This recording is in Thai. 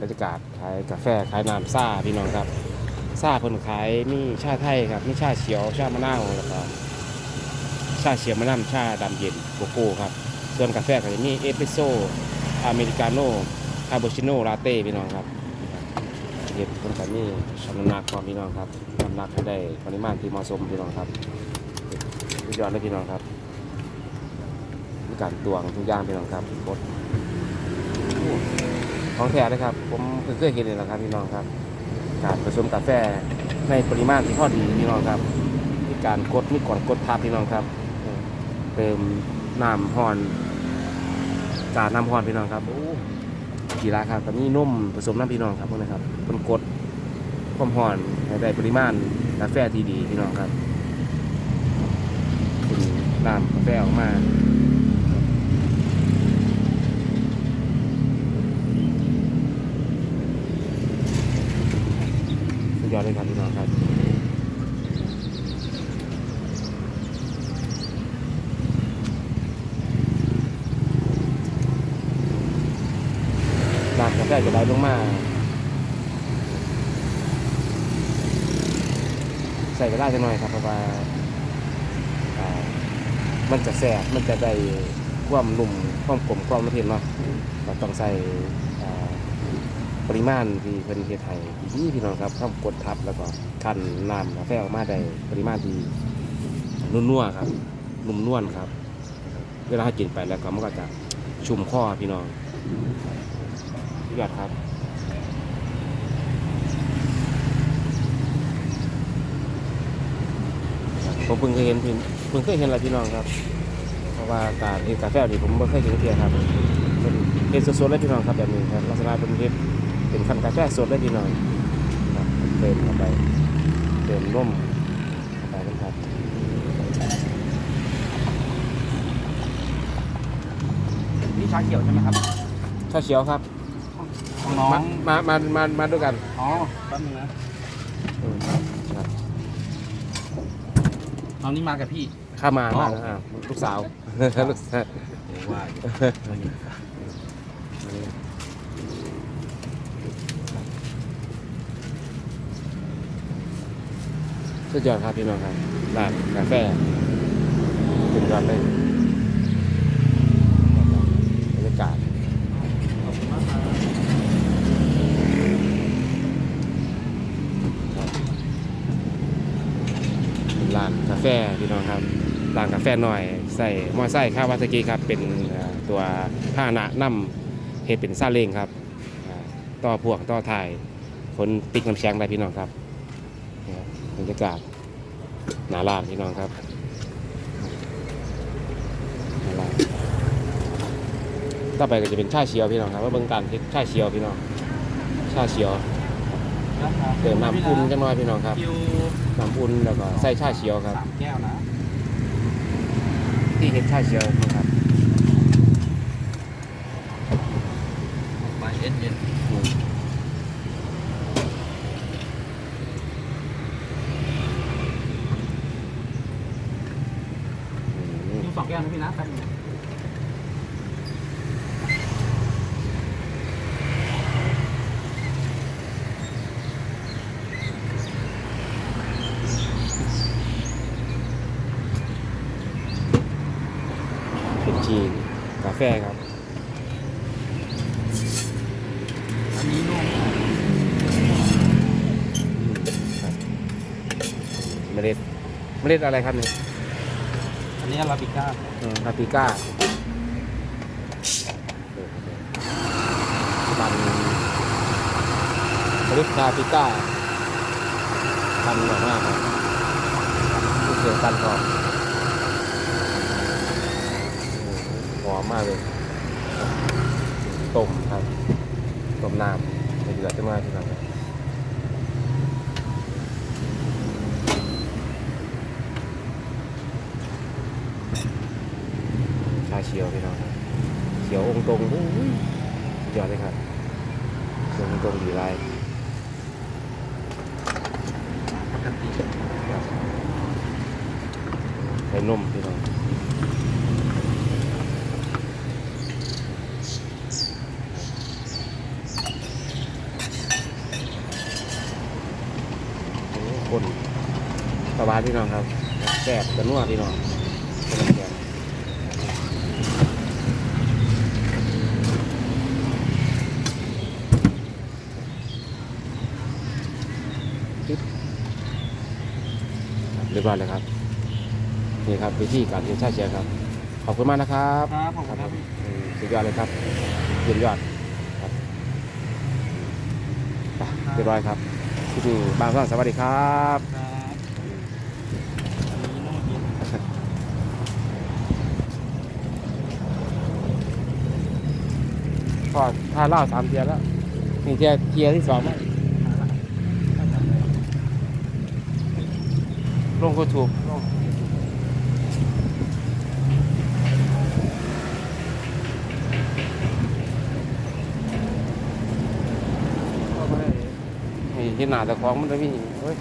บรรยากาศขายกาแฟขายน้ำซ่าพี่น้องครับซ่าเพิ่นขายมีชาไทยครับมีชาเขียวชามะนาวแล้วก็ชาเขียวมะนาวชาดำเย็นโกโก้ครับส่วนกาแฟก็จะมีเอสเปรสโซ่อเมริกาโน่คาโบชิโน่ลาเต้พี่น้องครับเห็ดเพิ่นก็มีชั่งน้ำนักขอพี่น้องครับน้ำนักให้ได้ปริมาณที่เหมาะสมพี่น้องครับสุดยอดเลยพี่น้องครับมีการตวงทุกอย่างพี่น้องครับกดของแท้นะครับ ผมเพิ่งเคยเห็นเลยนะครับพี่น้องครับ การผสมกาแฟในปริมาณที่พอดีพี่น้องครับมีการกดมีก่อนกดทับพี่น้องครับ เติมน้ำห่อนกาน้ำห่อนพี่น้องครับกีฬาครับก็มีนุ่มผสมน้ำพี่น้องครับพวกนะครับเป็นกดความห่อนให้ได้ปริมาณกาแฟที่ดีพี่น้องครับน้ำกาแฟออกมา สุดย อดเลยครับพี่น้องครับน้ำกาแฟจะไหลลงมาใส่เวลาจะหน่อยครับเพราะว่ามันจะแสบมันจะได้ความนุ่มความกลมความละเอียดเนาะต้องใส่ ปริมาณที่เพิ่นเฮ็ดให้ดีพี่น้องครับความกดทับแล้วก็คั้นน้ำกาแฟออกมาได้ปริมาณที่นุ่นัวๆครับนุ่มนวลครับ เวลาเรากินไปแล้วก็มันก็จะชุ่มคอพี่น้องยอดครับผมเพิ่งเคยเห็นพี่เพิ่งเคยเห็นอะไรพี่น้องครับ เพราะว่าการเฮ็ดกาแฟนี่ผมไม่เคยเห็นเทียครับเป็นเฮ็ดสดๆเลยพี่น้องครับแบบนี้ครับลักษณะเป็นเฮ็ด เป็นคันกาแฟสดเลยพี่น้องครับเติมเข้าไปเติมนมเข้าไปนะครับนี่ชาเขียวใช่ไหมครับชาเขียวครับของน้องมามามามามาด้วยกันอ๋อแป๊บนึงนะอืมครับน้องนี่มากับพี่ข้ามาอ๋อมาอ่าลูกสาวลูกสาวโอ้ว่าอยู่ สุดยอดครับพี่น้องครับร้านกาแฟสุดยอดเลยบรรยากาศร้านกาแฟพี่น้องครับร้านกาแฟหน่อยใส่มอไซค์คาวาซากิครับเป็นตัวผ้าหนะนำเฮ็ดเป็นซาเล้งครับต่อพวกต่อถ่ายคนติ๊กน้ำแข็งได้พี่น้องครับ บบรรยากาศหนาลานพี่น้องครับหนาลานต่อไปก็จะเป็นชาเชียวพี่น้องครับว่าเบิ่งการเฮ็ดชาเชียวพี่น้องชาเชียวเติมน้ำอุ่นจังน้อยพี่น้องครับคิวน้ำอุ่นแล้วก็ใส่ชาเขียวครับสามแก้วนะที่เห็นชาเขียวนะครับ ไปเย็นเย็น อืมอืม คิวสองแก้วนะพี่นะแป๊บนึงเป็นชีกาแฟครับ อันนี้นุ่มครับเมล็ดเมล็ดอะไรครับเนี่ยอั นนี้อาราบิก้าคาปิก้าบันเมล็ดคาปิก้าพันหน่อยมากครับลูกเสียงกันก่อนหอมมากเลยต้มครับต้มน้ำเดือดขึ้นมาทีหลังครับ เขียวพี่น้องเขียวองตรงอุ้ยยอดเลยครับเขียวองตรงดีไรปกติไข่นมพี่น้องคนสบายพี่น้องครับแซ่บกระนวดพี่น้อง เรียบร้อยเลยครับนี่ครับวิธีการเรียนชาเชียร์ครับ ขอบคุณมากนะครับครับผมครับอืมสุดยอดเลยครับเยี่ยมยอดครับไปเรียบร้อยครับที่นี่บางซ่อนสวัสดีครับครับอันนี้นุ่มเย็นพอทานเหล้าสามเทียแล้วนี่เทียเทียที่สองมั้ง ลงก็ถูกนี่ที่หนาแต่ของมันจะมีเฮ้ย